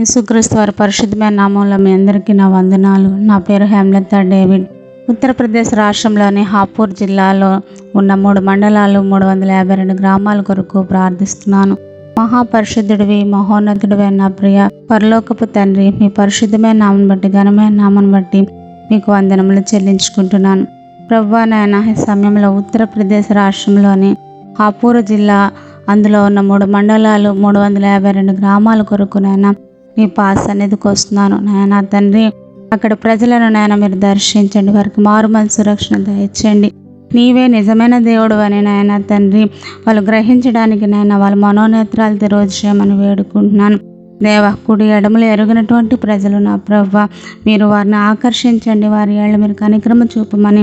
యేసుక్రీస్తు వారి పరిశుద్ధమైన నామంలో మీ అందరికీ నా వందనాలు. నా పేరు హేమలత డేవిడ్. ఉత్తరప్రదేశ్ రాష్ట్రంలోని హాపూర్ జిల్లాలో ఉన్న మూడు మండలాలు మూడు వందల యాభై రెండు గ్రామాల కొరకు ప్రార్థిస్తున్నాను. మహాపరిశుద్ధుడివి మహోన్నతుడివి నా ప్రియ పరలోకపు తండ్రి మీ పరిశుద్ధమైన నామను బట్టి ఘనమైన నామం బట్టి మీకు వందనములు చెల్లించుకుంటున్నాను. ప్రభా నాయన ఈ సమయంలో ఉత్తరప్రదేశ్ రాష్ట్రంలోని హాపూర్ జిల్లా అందులో ఉన్న మూడు మండలాలు మూడు వందల యాభై రెండు గ్రామాల కొరకు నాయన మీ పాస్ సన్నిధికి వస్తున్నాను నాయన తండ్రి అక్కడ ప్రజలను నాయన మీరు దర్శించండి. వారికి మారుమల్ సురక్షణ దయచేయండి. నీవే నిజమైన దేవుడు అని నాయన తండ్రి వాళ్ళు గ్రహించడానికి నాయన వాళ్ళ మనోనేత్రాలు తెరవజు చేయమని వేడుకుంటున్నాను. దేవ కుడి ఎడమలు ఎరుగినటువంటి ప్రజలు నా ప్రవ్వ మీరు వారిని ఆకర్షించండి. వారి ఏళ్ళు మీరు కనిక్రమ చూపమని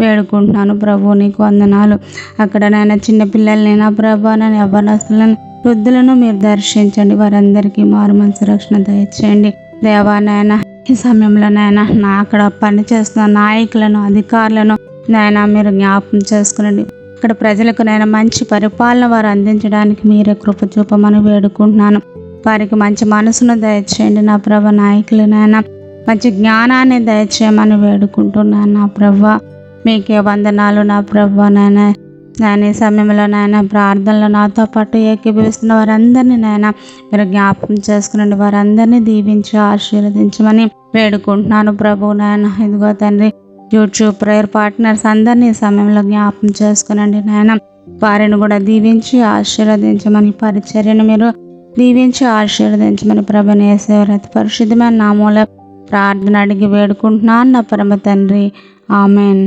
వేడుకుంటున్నాను. ప్రభు నీకు వందనాలు. అక్కడ నాయన చిన్నపిల్లల్ని నా ప్రభు నన్ను యవ్వనస్తులను వృద్ధులను మీరు దర్శించండి. వారందరికీ మారు మనసు రక్షణ దయచేయండి. దేవా నాయన ఈ సమయంలో నాయన నా అక్కడ పనిచేస్తున్న నాయకులను అధికారులను నాయన మీరు జ్ఞాపకం చేసుకునండి. ఇక్కడ ప్రజలకు నేను మంచి పరిపాలన వారు అందించడానికి మీరే కృప చూపమని వేడుకుంటున్నాను. వారికి మంచి మనసును దయచేయండి నా ప్రభ నాయకులు నాయన. మంచి జ్ఞానాన్ని దయచేయమని వేడుకుంటున్నాను నా ప్రభ. మీకే వందనాలు నా ప్రభ నాయన. నాయన ఈ సమయంలో నాయన ప్రార్థనలో నాతో పాటు ఏకీభవిస్తున్న వారందరినీ నాయన మీరు జ్ఞాపకం చేసుకునండి. వారందరినీ దీవించి ఆశీర్వదించమని వేడుకుంటున్నాను ప్రభు నాయన. ఇదిగో తండ్రి యూట్యూబ్ ప్రేయర్ పార్ట్నర్స్ అందరినీ ఈ సమయంలో జ్ఞాపకం చేసుకునండి నాయన. వారిని కూడా దీవించి ఆశీర్వదించమని పరిచర్యను మీరు దీవించి ఆశీర్వదించమని ప్రభు నేసేవరతి పరిశుద్ధమైన నామూల ప్రార్థన అడిగి వేడుకుంటున్నాను. నా పరమ తండ్రి ఆమెన్.